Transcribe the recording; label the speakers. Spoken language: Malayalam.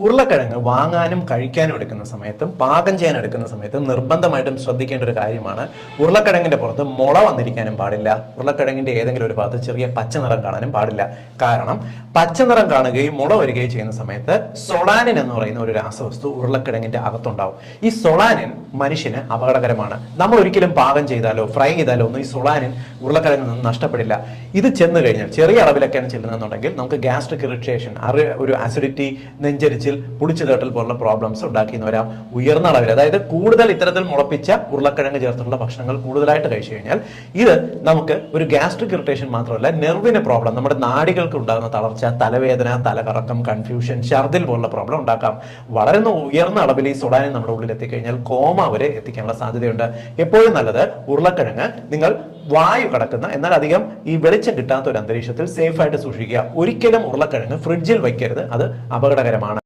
Speaker 1: ഉരുളക്കിഴങ്ങ് വാങ്ങാനും കഴിക്കാനും എടുക്കുന്ന സമയത്തും പാകം ചെയ്യാൻ എടുക്കുന്ന സമയത്തും നിർബന്ധമായിട്ടും ശ്രദ്ധിക്കേണ്ട ഒരു കാര്യമാണ് ഉരുളക്കിഴങ്ങിന്റെ പുറത്ത് മുള വന്നിരിക്കാനും പാടില്ല. ഉരുളക്കിഴങ്ങിന്റെ ഏതെങ്കിലും ഒരു ഭാഗത്ത് ചെറിയ പച്ച നിറം കാണാനും പാടില്ല. കാരണം പച്ച നിറം കാണുകയും മുള വരികയും ചെയ്യുന്ന സമയത്ത് സൊളാനിൻ എന്ന് പറയുന്ന ഒരു രാസവസ്തു ഉരുളക്കിഴങ്ങിന്റെ അകത്തുണ്ടാവും. ഈ സൊളാനിൻ മനുഷ്യന് അപകടകരമാണ്. നമ്മൾ ഒരിക്കലും പാകം ചെയ്താലോ ഫ്രൈ ചെയ്താലോ ഒന്നും ഈ സൊളാനിൻ ഉരുളക്കിഴങ്ങിൽ നിന്ന് നഷ്ടപ്പെടില്ല. ഇത് ചെന്ന് കഴിഞ്ഞാൽ ചെറിയ അളവിലൊക്കെയാണ് ചെല്ലുന്നതെന്നുണ്ടെങ്കിൽ നമുക്ക് ഗ്യാസ്ട്രിക് ഇറിറ്റേഷൻ ഒരു ഒരു ആസിഡിറ്റി നെഞ്ചരിച്ചിൽ പുളിച്ചു തേട്ടൽ പോലുള്ള പ്രോബ്ലംസ് ഉണ്ടാക്കിയെന്ന് വരാം. ഉയർന്ന അളവിൽ അതായത് കൂടുതൽ ഇത്തരത്തിൽ മുളപ്പിച്ച ഉരുളക്കിഴങ്ങ് ചേർത്തുള്ള ഭക്ഷണങ്ങൾ കൂടുതലായിട്ട് കഴിച്ചു കഴിഞ്ഞാൽ ഇത് നമുക്ക് ഒരു ഗ്യാസ്ട്രിക് ഇറിറ്റേഷൻ മാത്രമല്ല നെർവിന് പ്രോബ്ലം നമ്മുടെ നാടികൾക്ക് ഉണ്ടാകുന്ന തളർച്ച തലവേദന തലകറക്കം കൺഫ്യൂഷൻ ഛർദിൽ പോലുള്ള പ്രോബ്ലം ഉണ്ടാക്കാം. വളരെ ഉയർന്ന അളവിൽ ഈ സൊഡാനിൻ നമ്മുടെ ഉള്ളിൽ എത്തിക്കഴിഞ്ഞാൽ കോമ വരെ എത്തിക്കാനുള്ള സാധ്യതയുണ്ട്. എപ്പോഴും നല്ലത് ഉരുളക്കിഴങ്ങ് നിങ്ങൾ വായു കടക്കുന്ന എന്നാൽ അധികം ഈ വെളിച്ചം കിട്ടാത്ത ഒരു അന്തരീക്ഷത്തിൽ സേഫായിട്ട് സൂക്ഷിക്കുക. ഒരിക്കലും ഉരുളക്കിഴങ്ങ് ഫ്രിഡ്ജിൽ വയ്ക്കരുത്. അത് അപകടകരമാണ്.